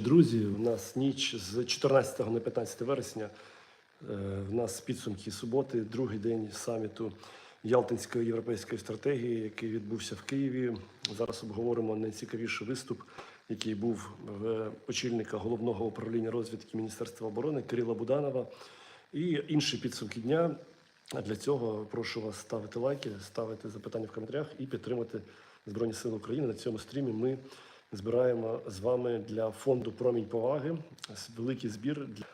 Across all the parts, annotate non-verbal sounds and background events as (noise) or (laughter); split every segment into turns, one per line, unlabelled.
Друзі, у нас ніч з 14 на 15 вересня. Е, В нас підсумки суботи, другий день саміту Ялтинської європейської стратегії, який відбувся в Києві. Зараз обговоримо найцікавіший виступ, який був в очільника головного управління розвідки Міністерства оборони Кирила Буданова. І інші підсумки дня. Для цього прошу вас ставити лайки, ставити запитання в коментарях і підтримати Збройні Сили України. На цьому стрімі ми збираємо з вами для фонду Промінь поваги великий збір для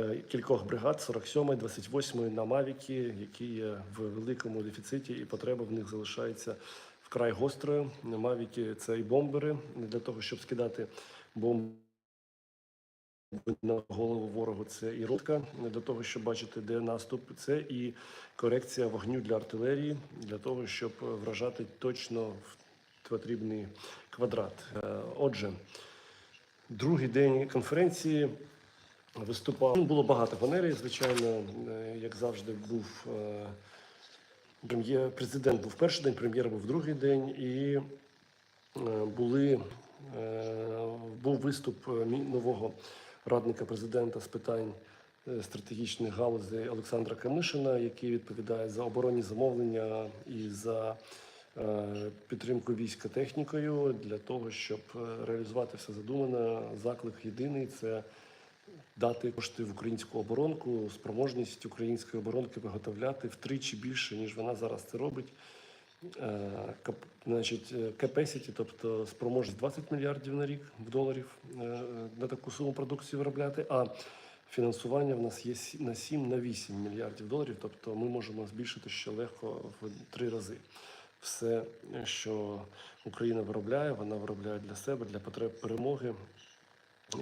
е, кількох бригад 47 28 на Мавіки, які є в великому дефіциті, і потреба в них залишається вкрай гострою. Мавіки це і бомбери для того, щоб скидати бомби на голову ворогу. Це і ротка для того, щоб бачити, де наступ. Це і корекція вогню для артилерії, для того, щоб вражати точно в потрібний квадрат. Е, Отже, другий день конференції виступав. Ну, Було багато панелей, звичайно, Е, як завжди, був е, прем'єр, президент був перший день, прем'єр був другий день, і були, був виступ нового радника президента з питань стратегічних галузей Олександра Камишина, який відповідає за оборонні замовлення і за підтримку війська технікою для того, щоб е, реалізувати все задумане. Заклик єдиний це дати кошти в українську оборонку, спроможність української оборонки виготовляти втричі більше, ніж вона зараз це робить. Е, кап- Значить, е, capacity, тобто спроможність 20 мільярдів на рік в доларів е, на таку суму продукції виробляти. А фінансування в нас є на 7 на 8 мільярдів доларів. Тобто ми можемо збільшити ще легко в три рази. Все, що Україна виробляє, вона виробляє для себе, для потреб перемоги.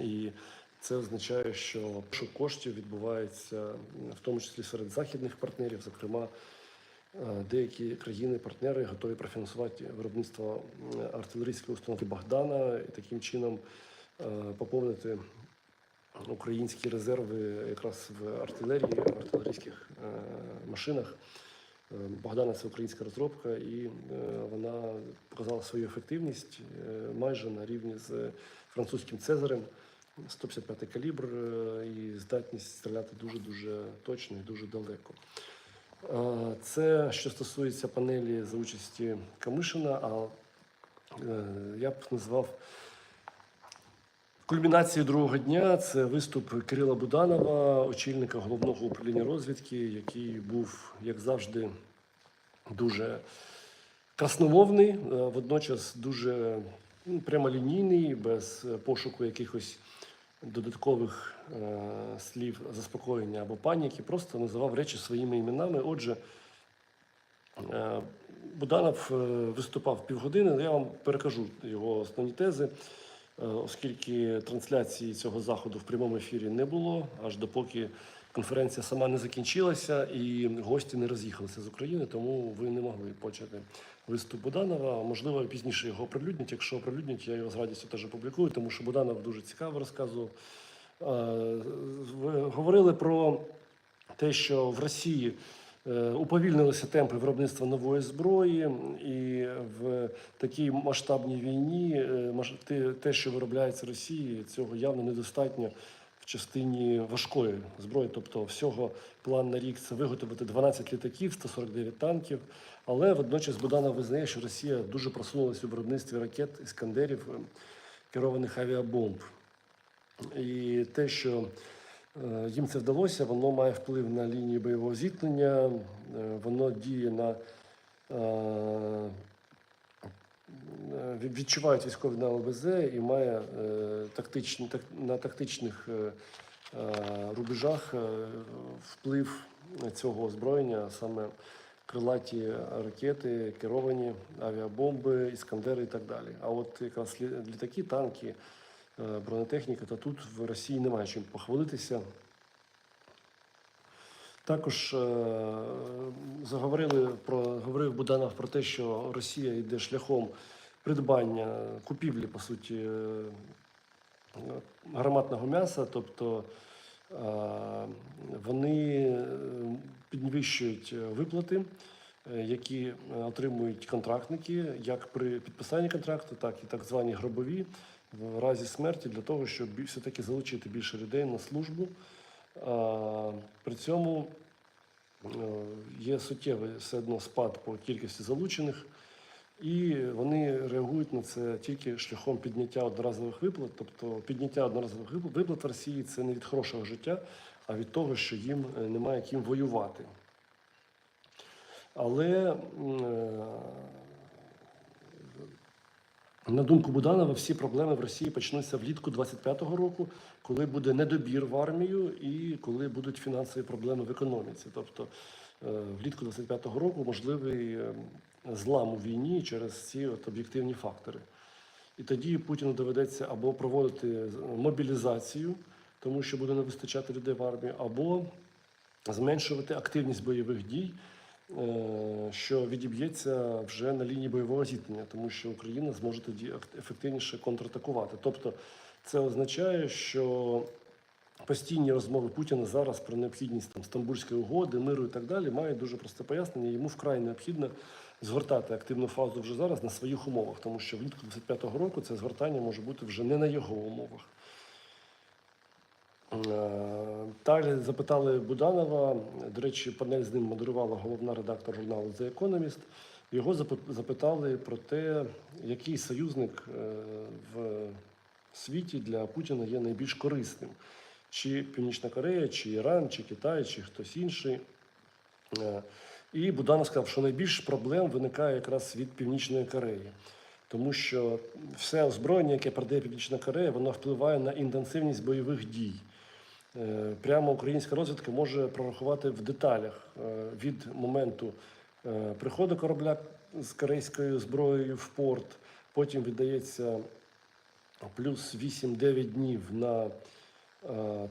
І це означає, що пошук коштів відбувається в тому числі серед західних партнерів, зокрема. Е, Деякі країни-партнери готові профінансувати виробництво артилерійської установки Богдана і таким чином е, поповнити українські резерви якраз в артилерії, в артилерійських е, машинах. Е, Богдана це українська розробка, і е, вона показала свою ефективність е, майже на рівні з французьким Цезарем. 155 калібр і здатність стріляти дуже дуже точно і дуже далеко. Це що стосується панелі за участі Камишина, а я б назвав кульмінацією другого дня це виступ Кирила Буданова, очільника головного управління розвідки, який був, як завжди, дуже красномовний, е, водночас дуже ну, прямолінійний, без пошуку якихось додаткових е, слів заспокоєння або паніки, просто називав речі своїми іменами. Отже, е, Буданов виступав півгодини. Я вам перекажу його основні тези, оскільки трансляції цього заходу в прямому ефірі не було, аж допоки конференція сама не закінчилася і гості не роз'їхалися з України, тому ви не могли почати виступ Буданова. Можливо, пізніше його оприлюднять. Якщо оприлюднять, я його з радістю теж опублікую, тому що Буданов дуже цікаво розказував. Е, Ви говорили про те, що в Росії е, уповільнилися темпи виробництва нової зброї, і в такій масштабній війні е, те- що виробляється Росією, цього явно недостатньо в частині важкої зброї. Тобто, всього план на рік це виготовити 12 літаків, 149 танків. Але водночас Буданов визнає, що Росія дуже просунулася у виробництві ракет іскандерів, е, керованих авіабомб. І те, що е, їм це вдалося, воно має вплив на лінію бойового зіткнення, е, воно діє на е, е, від- відчувають військові на ЛБЗ і має е, тактичні, на тактичних е, е, рубежах е, вплив цього озброєння, саме крилаті ракети, керовані авіабомби, іскандери і так далі. А от якраз лі- літаки, танки, е, бронетехніка, то тут в Росії немає чим похвалитися. Також е, заговорили про говорив Буданов про те, що Росія йде шляхом придбання купівлі, по суті, е, гарматного м'яса, тобто е, вони е, підвищують виплати, е, які е, отримують контрактники, як при підписанні контракту, так і так звані гробові. в разі смерті для того, щоб все-таки залучити більше людей на службу. При цьому е, є суттєвий все одно спад по кількості залучених, і вони реагують на це тільки шляхом підняття одноразових виплат. Тобто підняття одноразових виплат- в Росії це не від хорошого життя, а від того, що їм е, немає ким воювати. Але е, на думку Буданова, всі проблеми в Росії почнуться влітку 25-го року, коли буде недобір в армію і коли будуть фінансові проблеми в економіці. Тобто е, влітку 25-го року можливий е, злам у війні через ці от об'єктивні фактори. І тоді Путіну доведеться або проводити мобілізацію, тому що буде не вистачати людей в армії, або зменшувати активність бойових дій, що відіб'ється вже на лінії бойового зіткнення, тому що Україна зможе тоді ефективніше контратакувати. Тобто це означає, що постійні розмови Путіна зараз про необхідність там Стамбульської угоди, миру і так далі мають дуже просте пояснення. Йому вкрай необхідно згортати активну фазу вже зараз на своїх умовах, тому що влітку 25-го року це згортання може бути вже не на його умовах. Е, Далі запитали Буданова. До речі, панель з ним модерувала головна редактор журналу The Economist. Його запитали про те, який союзник е, в світі для Путіна є найбільш корисним: чи Північна Корея, чи Іран, чи Китай, чи хтось інший. Е, І Буданов сказав, що найбільше проблем виникає якраз від Північної Кореї. Тому що все озброєння, яке продає Північна Корея, воно впливає на інтенсивність бойових дій. Е, Прямо українська розвідка може прорахувати в деталях е, від моменту е, приходу корабля з корейською зброєю в порт, потім віддається плюс 8-9 днів на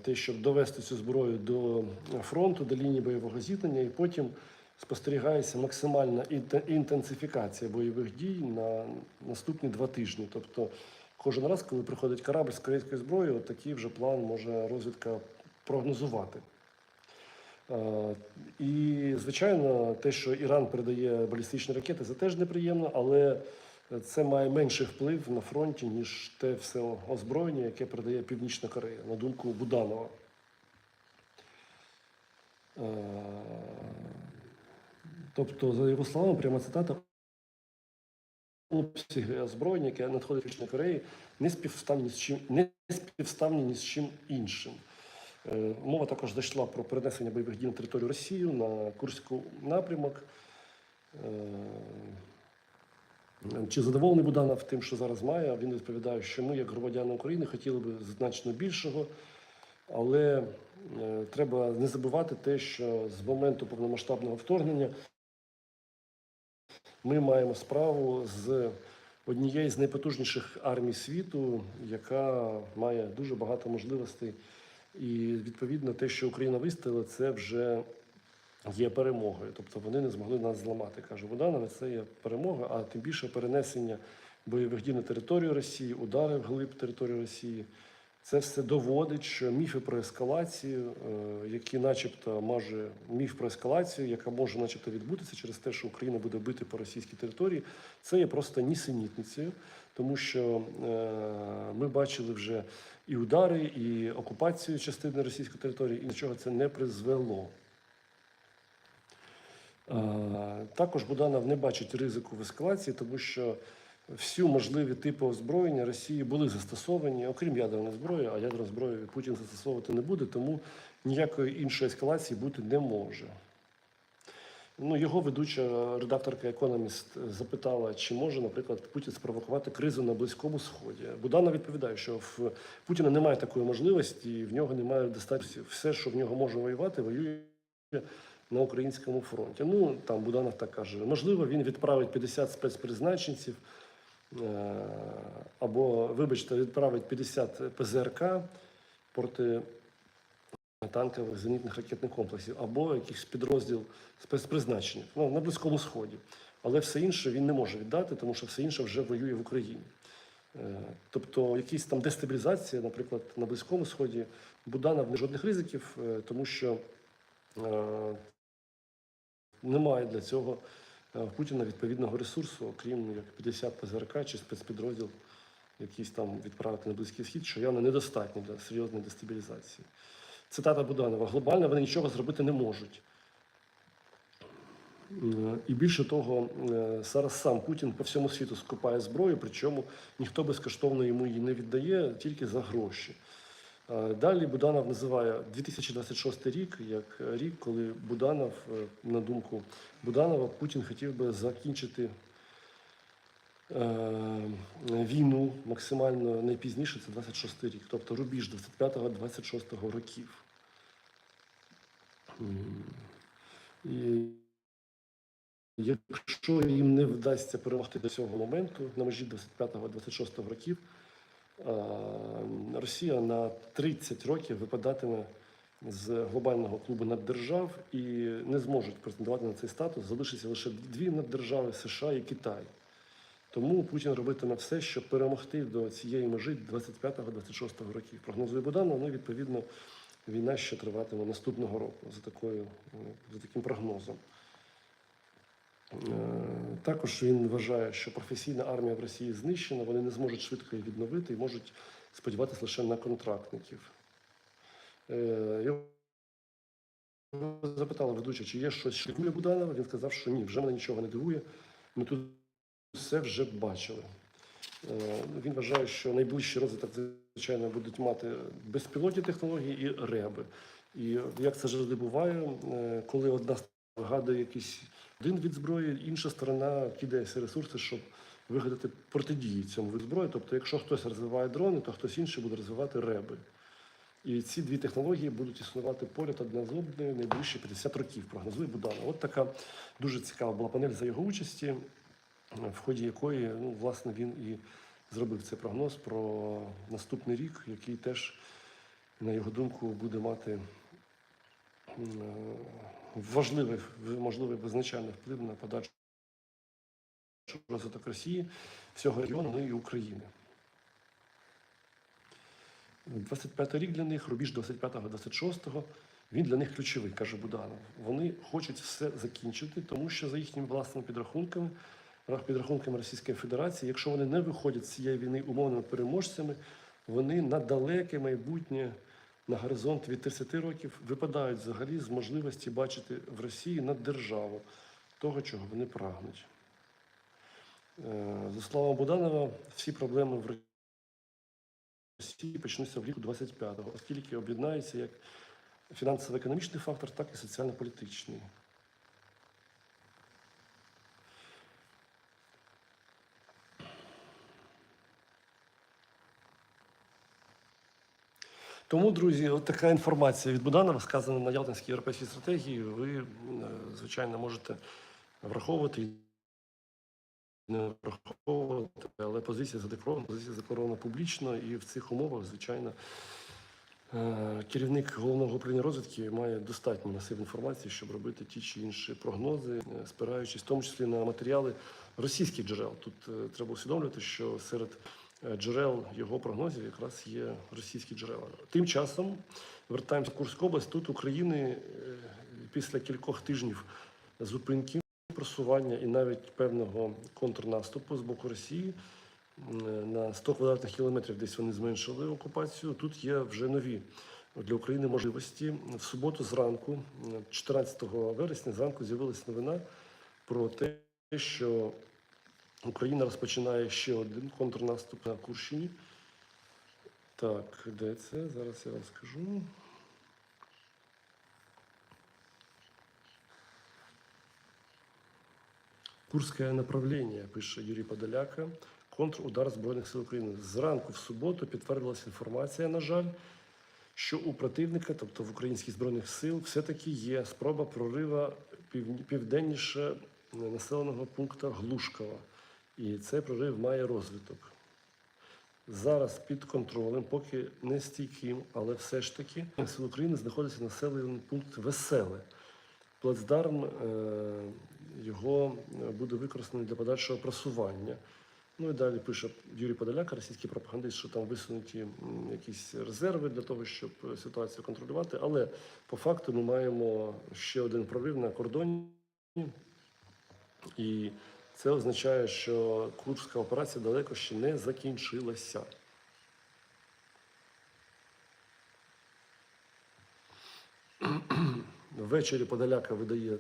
те, щоб довести цю зброю до фронту, до лінії бойового зіткнення, і потім спостерігається максимальна інтенсифікація бойових дій на наступні два тижні. Тобто кожен раз, коли приходить корабль з корейською зброєю, такий вже план може розвідка прогнозувати. Е, І, звичайно, те, що Іран передає балістичні ракети, це теж неприємно, але це має менший вплив на фронті, ніж те все озброєння, яке передає Північна Корея, на думку Буданова. Е, Тобто, за його словами, пряма цитата. Обсяги озброєння, яке надходить Північної Кореї, не співставні ні з чим, не співставні ні з чим іншим. Е, Мова також зайшла про перенесення бойових дій на територію Росії на Курську напрямок. Е, Чи задоволений Буданов тим, що зараз має? Він відповідає, що ми, як громадяни України, хотіли би значно більшого, але е, треба не забувати те, що з моменту повномасштабного вторгнення ми маємо справу з однією з найпотужніших армій світу, яка має дуже багато можливостей. І відповідно те, що Україна вистояла, це вже є перемогою. Тобто вони не змогли нас зламати. каже Буданов, це є перемога, а тим більше перенесення бойових дій на територію Росії, удари вглиб території Росії. Це все доводить, що міфи про ескалацію, е, які, начебто, може міф про ескалацію, яка може, начебто, відбутися через те, що Україна буде бити по російській території, це є просто нісенітницею, тому що е, ми бачили вже і удари, і окупацію частини російської території, і нічого це не призвело. Е, Також Буданов не бачить ризику в ескалації, тому що всі можливі типи озброєння Росії були застосовані, окрім ядерної зброї, а ядерну зброю Путін застосовувати не буде, тому ніякої іншої ескалації бути не може. Ну, його ведуча редакторка Економіст запитала, чи може, наприклад, Путін спровокувати кризу на Близькому Сході. Буданов відповідає, що в Путіна немає такої можливості, і в нього немає достатньо все, що в нього може воювати, воює на українському фронті. Ну там Буданов так каже: можливо, він відправить 50 спецпризначенців, або, вибачте, відправить 50 ПЗРК проти танкових зенітних ракетних комплексів, або якийсь підрозділ спецпризначення ну, на Близькому Сході. Але все інше він не може віддати, тому що все інше вже воює в Україні. Е, Тобто, якісь там дестабілізація, наприклад, на Близькому Сході, Буданов не жодних ризиків, е, тому що е, немає для цього е, в Путіна відповідного ресурсу, окрім як 50 ПЗРК чи спецпідрозділ якісь там відправити на Близький Схід, що явно недостатньо для серйозної дестабілізації. Цитата Буданова: глобально вони нічого зробити не можуть. Е, І більше того, е, зараз сам Путін по всьому світу скупає зброю, причому ніхто безкоштовно йому її не віддає, тільки за гроші. Далі Буданов називає 2026 рік як рік, коли Буданов, е, на думку Буданова, Путін хотів би закінчити е, війну максимально найпізніше, це 26 рік, тобто рубіж 25-26 років. І Якщо їм не вдасться перемогти до цього моменту, на межі 25-26 років, Росія на 30 років випадатиме з глобального клубу наддержав і не зможуть претендувати на цей статус. Залишиться лише дві наддержави США і Китай. Тому Путін робитиме все, щоб перемогти до цієї межі 25-26 років. Прогнозує Буданов, ну відповідно війна ще триватиме наступного року за такою е, за таким прогнозом. Е, Також він вважає, що професійна армія в Росії знищена, вони не зможуть швидко її відновити і можуть сподіватися лише на контрактників. Е, Його запитали ведуча, чи є щось, що дивує Буданова. Він сказав, що ні, вже мене нічого не дивує. Ми тут все вже бачили. Е, Він вважає, що найближчий розвиток, звичайно, будуть мати безпілотні технології і реби. І як це завжди буває, е, коли одна вигадує якийсь один від зброї, інша сторона кидає всі ресурси, щоб вигадати протидії цьому від зброї. Тобто, якщо хтось розвиває дрони, то хтось інший буде розвивати реби. І ці дві технології будуть існувати поряд одна з одною найближчі 50 років, прогнозує Буданов. От така дуже цікава була панель за його участі, в ході якої ну, власне він і зробив цей прогноз про наступний рік, який теж, на його думку, буде мати е, важливий, можливий визначальний вплив на подальшу розвиток Росії, всього регіону ну і України. 25 рік для них, рубіж 25-26, він для них ключовий, каже Буданов. Вони хочуть все закінчити, тому що за їхніми власними підрахунками, підрахунками Російської Федерації, якщо вони не виходять з цієї війни умовними переможцями, вони на далеке майбутнє, на горизонт від 30 років випадають взагалі з можливості бачити в Росії наддержаву того, чого вони прагнуть. Е, За словами Буданова, всі проблеми в Росії почнуться влітку 25-го, оскільки об'єднаються як фінансово-економічний фактор, так і соціально-політичний. Тому, друзі, от така інформація від Буданова, сказана на Ялтинській європейській стратегії, ви, е, звичайно, можете враховувати не враховувати, але позиція задекларована, позиція задекларована публічно, і в цих умовах, звичайно, е, керівник головного управління розвідки має достатньо масив інформації, щоб робити ті чи інші прогнози, е, спираючись в тому числі на матеріали російських джерел. Тут е, треба усвідомлювати, що серед джерел його прогнозів якраз є російські джерела. Тим часом вертаємося в Курську область. Тут України після кількох тижнів зупинки просування і навіть певного контрнаступу з боку Росії на 100 квадратних кілометрів десь вони зменшили окупацію. Тут є вже нові для України можливості. В суботу зранку, 14 вересня, зранку з'явилася новина про те, що Україна розпочинає ще один контрнаступ на Курщині. Так, де це? Зараз я вам скажу. Курське направлення, пише Юрій Подоляка. Контрудар Збройних сил України. Зранку в суботу підтвердилася інформація, на жаль, що у противника, тобто в українських збройних сил, все-таки є спроба прорива південніше населеного пункту Глушкова. І цей прорив має розвиток. Зараз під контролем, поки не стійким, але все ж таки сил України знаходиться населений пункт Веселе. Плацдарм е, його буде використаний для подальшого просування. Ну і далі пише Юрій Подоляк, російський пропагандист, що там висунуті якісь резерви для того, щоб ситуацію контролювати. Але по факту ми маємо ще один прорив на кордоні. І Це означає, що Курська операція далеко ще не закінчилася. Ввечері Подоляка видає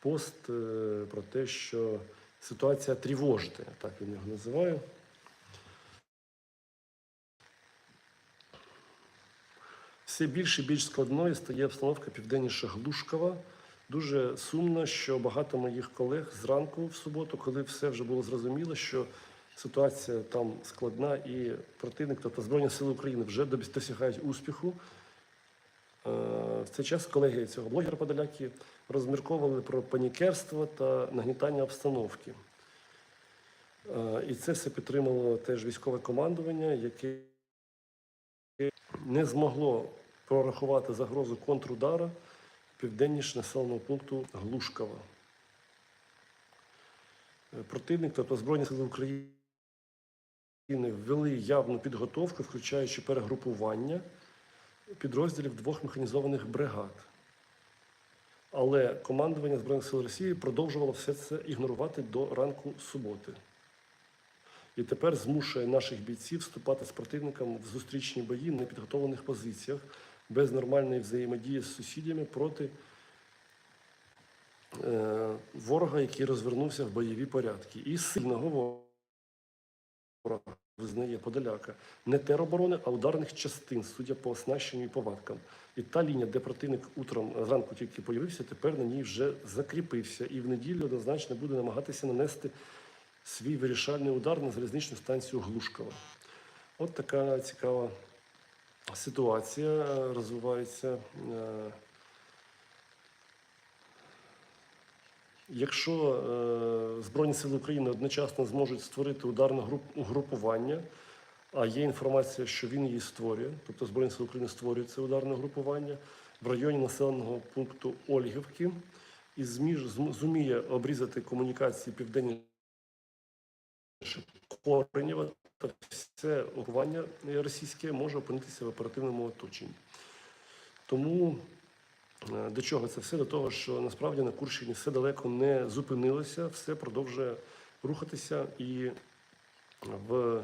пост е, про те, що ситуація тривожна, так він його називає. Все більш і більш складною стає обстановка південніше Глушкова. Дуже сумно, що багато моїх колег зранку в суботу, коли все вже було зрозуміло, що ситуація там складна і противник, тобто Збройні Сили України вже досягають успіху. В цей час колеги цього блогера Подоляки розмірковували про панікерство та нагнітання обстановки. Е, І це все підтримало теж військове командування, яке не змогло прорахувати загрозу контрудара південніше населеного пункту Глушкова. Е, Противник, тобто Збройні сили України, ввели явну підготовку, включаючи перегрупування підрозділів двох механізованих бригад. Але командування Збройних сил Росії продовжувало все це ігнорувати до ранку суботи. І тепер змушує наших бійців вступати з противником в зустрічні бої на підготовлених позиціях без нормальної взаємодії з сусідями проти е, ворога, який розвернувся в бойові порядки. І сильного ворога визнає Подоляка не тероборони, а ударних частин, судя по оснащенню і повадкам. І та лінія, де противник утром зранку тільки появився, тепер на ній вже закріпився. І в неділю однозначно буде намагатися нанести свій вирішальний удар на залізничну станцію Глушкова. От така цікава ситуація е, розвивається. Якщо е, Збройні Сили України одночасно зможуть створити ударне груп- угрупування, а є інформація, що він її створює, тобто Збройні Сили України створюють це ударне угрупування в районі населеного пункту Ольгівки і зміж, зуміє обрізати комунікації південніше Коренєва, то все угрупування російське може опинитися в оперативному оточенні. Тому До чого це все? До того, що насправді на Курщині все далеко не зупинилося, все продовжує рухатися і в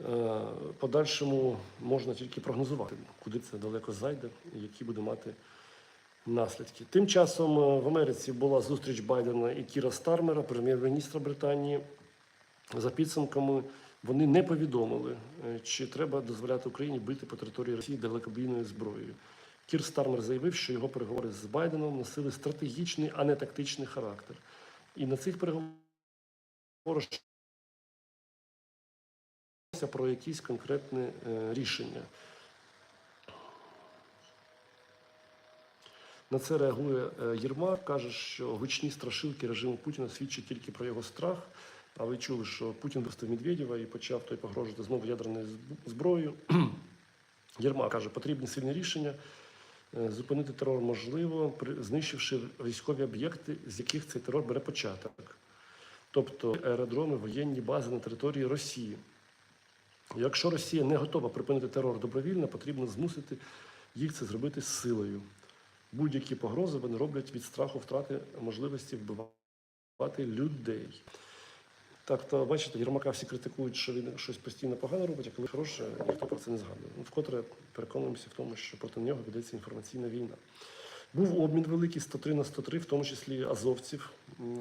е, подальшому можна тільки прогнозувати, куди це далеко зайде і які буде мати наслідки. Тим часом е, в Америці була зустріч Байдена і Кіра Стармера, прем'єр-міністра Британії. За підсумками вони не повідомили, е, чи треба дозволяти Україні бити по території Росії далекобійною зброєю. Кір Стармер заявив, що його переговори з Байденом носили стратегічний, а не тактичний характер. І на цих переговорах про якісь конкретне рішення. На це реагує е, Єрмак, каже, що гучні страшилки режиму Путіна свідчать тільки про його страх. А ви чули, що Путін вистав Медведєва і почав той погрожувати знову ядерною зброєю. (clears throat) Єрмак каже, потрібні сильні рішення. Е, Зупинити терор можливо, знищивши військові об'єкти, з яких цей терор бере початок. Тобто аеродроми, воєнні бази на території Росії. Якщо Росія не готова припинити терор добровільно, потрібно змусити їх це зробити з силою. Будь-які погрози вони роблять від страху втрати можливості вбивати людей. Так, то бачите, Єрмака всі критикують, що він щось постійно погано робить, а коли хороше, ніхто про це не згадує. Ну, Вкотре переконуємося в тому, що проти нього ведеться інформаційна війна. Був обмін великий 103 на 103, в тому числі азовців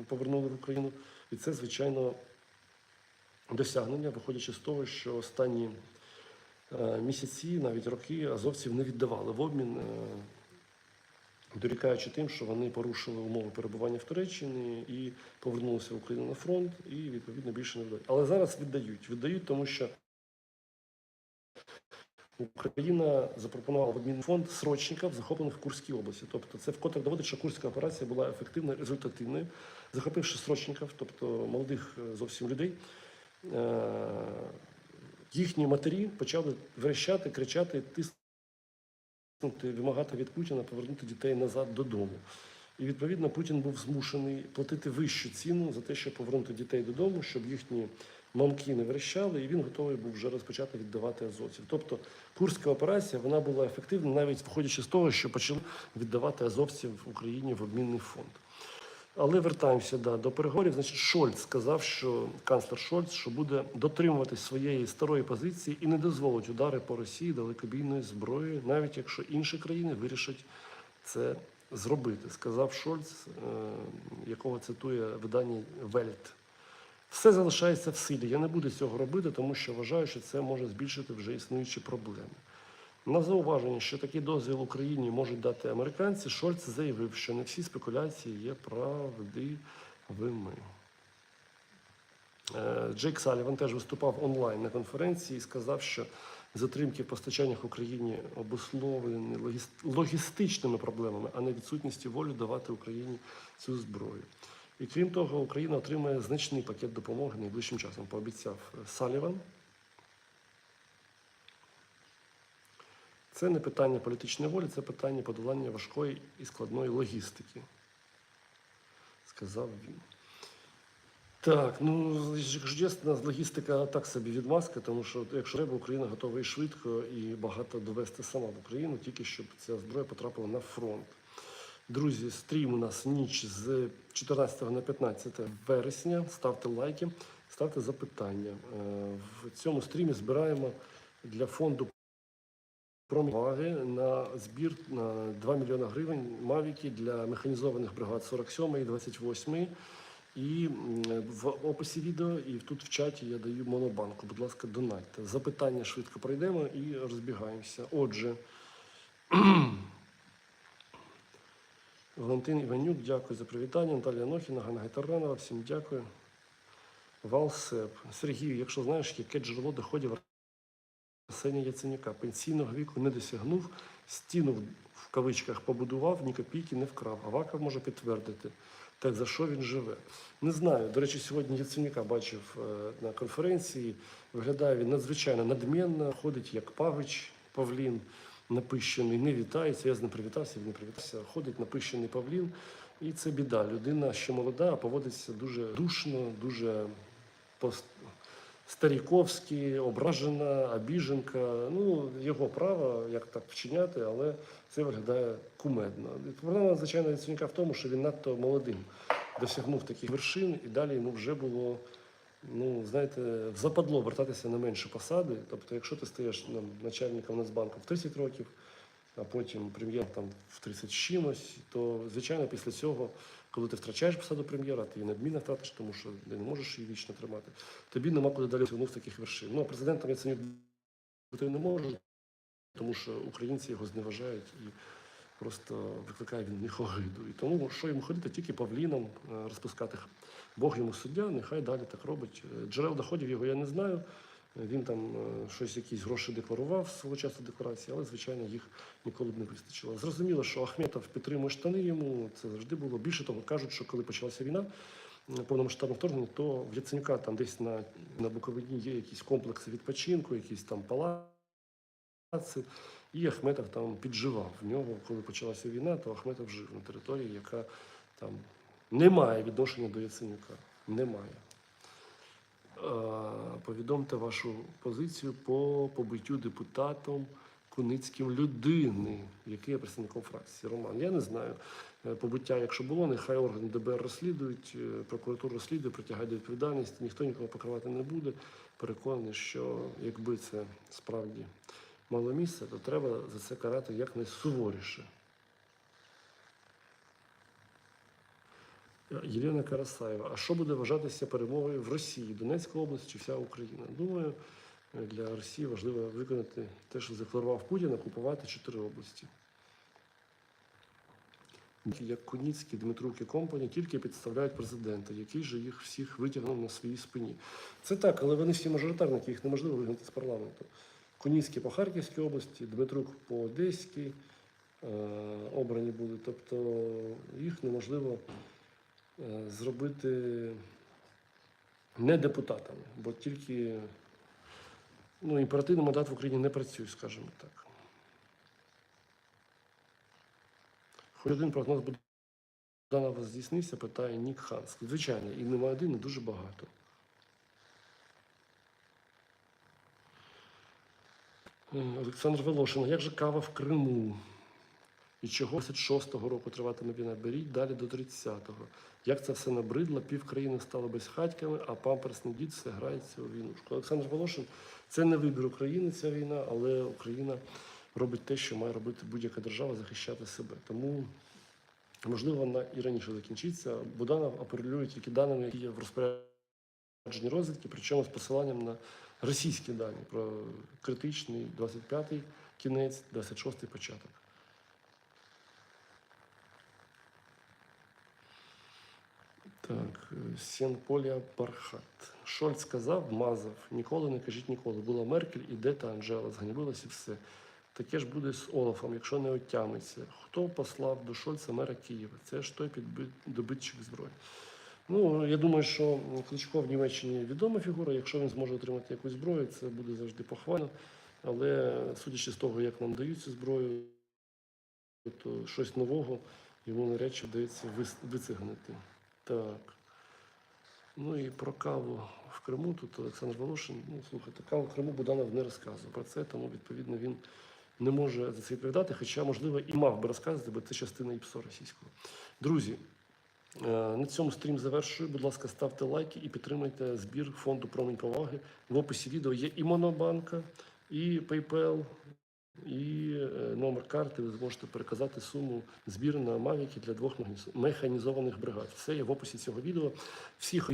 повернули в Україну. І це, звичайно, досягнення, виходячи з того, що останні е, місяці, навіть роки, азовців не віддавали в обмін, е, дорікаючи тим, що вони порушили умови перебування в Туреччині і повернулися в Україну на фронт, і відповідно більше не віддають. Але зараз віддають. Віддають, тому що Україна запропонувала в обмінний фонд срочників, захоплених в Курській області. Тобто це вкотре доводить, що Курська операція була ефективною, результативною, захопивши срочників, тобто молодих е, зовсім людей. е, Їхні матері почали верещати, кричати, тиснути, вимагати від Путіна повернути дітей назад додому. І відповідно Путін був змушений платити вищу ціну за те, щоб повернути дітей додому, щоб їхні мамки не верещали, і він готовий був вже розпочати віддавати азовців. Тобто Курська операція вона була ефективна, навіть виходячи з того, що почали віддавати азовців в Україні в обмінний фонд. Але вертаємося да, до переговорів. Значить, Шольц сказав, що канцлер Шольц, що буде дотримуватись своєї старої позиції і не дозволить удари по Росії далекобійною зброєю, навіть якщо інші країни вирішать це зробити, сказав Шольц, е, якого цитує видання Вельт. Все залишається в силі. Я не буду цього робити, тому що вважаю, що це може збільшити вже існуючі проблеми. На зауваження, що такий дозвіл Україні можуть дати американці, Шольц заявив, що не всі спекуляції є правдивими. Е, Джейк Саліван теж виступав онлайн на конференції і сказав, що затримки в постачаннях Україні обусловлені логістичними проблемами, а не відсутністю волі давати Україні цю зброю. І крім того, Україна отримає значний пакет допомоги найближчим часом, пообіцяв Саліван. Це не питання політичної волі, це питання подолання важкої і складної логістики, сказав він. Так, ну чесно, логістика так собі відмазка, тому що якщо треба, Україна готова і швидко і багато довести сама в Україну, тільки щоб ця зброя потрапила на фронт. Друзі, стрім у нас ніч з 14 на 15 вересня. Ставте лайки, ставте запитання. Е, В цьому стрімі збираємо для фонду промоги на збір на 2 мільйони гривень мавіки для механізованих бригад 47 і 28. І в описі відео і тут в чаті я даю монобанку. Будь ласка, донатьте. Запитання швидко пройдемо і розбігаємося. Отже, Валентин Іванюк, дякую за привітання. Наталія Нохіна, Ганна Гайтаранова, всім дякую. Валсеп. Сергію, якщо знаєш, яке джерело доходів Арсенія Яценюка пенсійного віку не досягнув, стіну в- кавичках побудував, ні копійки не вкрав. Аваков може підтвердити. Так за що він живе? Не знаю. До речі, сьогодні Яценюка бачив е, на конференції. Виглядає він надзвичайно надмінно, ходить як павич Павлін, напищений, не вітається. Я з ним привітався, він не привітався. Ходить напищений Павлін. І це біда. Людина ще молода, поводиться дуже душно, дуже пост- старіковськи, ображена, обіженка. Ну, його право, як так вчиняти, але це виглядає кумедно. Проблема, звичайно, Яценюка в тому, що він надто молодим досягнув таких вершин, і далі йому вже було, ну, знаєте, западло вертатися на менші посади. Тобто, якщо ти стаєш ну, начальником Нацбанку в 30 років, а потім прем'єр там в 30 чимось, то звичайно після цього, коли ти втрачаєш посаду прем'єра, ти її надмінно втратиш, тому що ти не можеш її вічно тримати. Тобі нема куди далі сягнув таких вершин. Ну а президентом Яценюк бути не може, тому що українці його зневажають і просто викликає він них огиду. І тому що йому ходити тільки павліном е, розпускати. Бог йому суддя, нехай далі так робить. Е, Джерел доходів його я не знаю. Він там е, щось, якісь гроші декларував свого часу декларації, але звичайно їх ніколи б не вистачило. Зрозуміло, що Ахметов підтримує штани йому. Це завжди було. Більше того, кажуть, що коли почалася війна, повномасштабне вторгнення, то в Яценюка там десь на, на Буковині є якісь комплекси відпочинку, якісь там палаци. І Ахметов там підживав. В нього, коли почалася війна, то Ахметов жив на території, яка там не має відношення до Яценюка. Немає. Е, Повідомте вашу позицію по побиттю депутатом Куницьким людини, який є представником фракції. Роман, я не знаю. Е, Побиття, якщо було, нехай органи ДБР розслідують, е, прокуратура розслідує, притягає до відповідальності, ніхто нікого покривати не буде. Переконаний, що якби це справді мало місце, то треба за це карати якнайсуворіше. Єлена Карасаєва. А що буде вважатися перемогою в Росії, Донецька область чи вся Україна? Думаю, для Росії важливо виконати те, що задекларував Путін, окупувати чотири області. Як Куніцький, Дмитрук і компані тільки підставляють президента, який же їх всіх витягнув на своїй спині. Це так, але вони всі мажоритарники, їх неможливо вигнати з парламенту. Куніцький по Харківській області, Дмитрук по Одеській е, обрані були. Тобто їх неможливо зробити не депутатами, бо тільки ну, імперативний мандат в Україні не працює, скажімо так. Хоч один прогноз Буданова здійснився, питає Нік Ханський. Звичайно, і немає один, і дуже багато. Е, Олександр Волошин, як же кава в Криму? І чого 26-го року триватиме війна? Беріть далі до 30-го. Як це все набридло, пів країни стало безхатьками, а памперсний дід все грається у війнушку. Олександр Волошин це не вибір України, ця війна, але Україна робить те, що має робити будь-яка держава, захищати себе. Тому можливо вона і раніше закінчиться. Буданов апелює тільки даними, які є в розпорядженні розвідки, причому з посиланням на російські дані про критичний 25-й кінець, 26-й початок. Так, Сєнполія Бархат. Шольц сказав, мазав, ніколи не кажіть ніколи. Була Меркель, іде та Анжела, зганьбилась і все. Таке ж буде з Олафом, якщо не отямиться. Хто послав до Шольца мера Києва? Це ж той підбит, зброї. Ну, я думаю, що Кличко в Німеччині відома фігура. Якщо він зможе отримати якусь зброю, це буде завжди похвально. Але судячи з того, як нам дають цю зброю, то щось нового йому навряд чи вдається вицигнути. Так. Ну і про каву в Криму. Тут Олександр Волошин. Ну, слухайте, каву в Криму Буданов не розказував про це, тому відповідно він не може за це відповідати, хоча, можливо, і мав би розказувати, бо це частина ІПСО російського. Друзі, е, на цьому стрім завершую. Будь ласка, ставте лайки і підтримайте збір фонду Промінь поваги. В описі відео є і Монобанка, і PayPal, і е, номер карти. Ви зможете переказати суму збір мавіки для двох механізованих бригад. Все є в описі цього відео. Всіх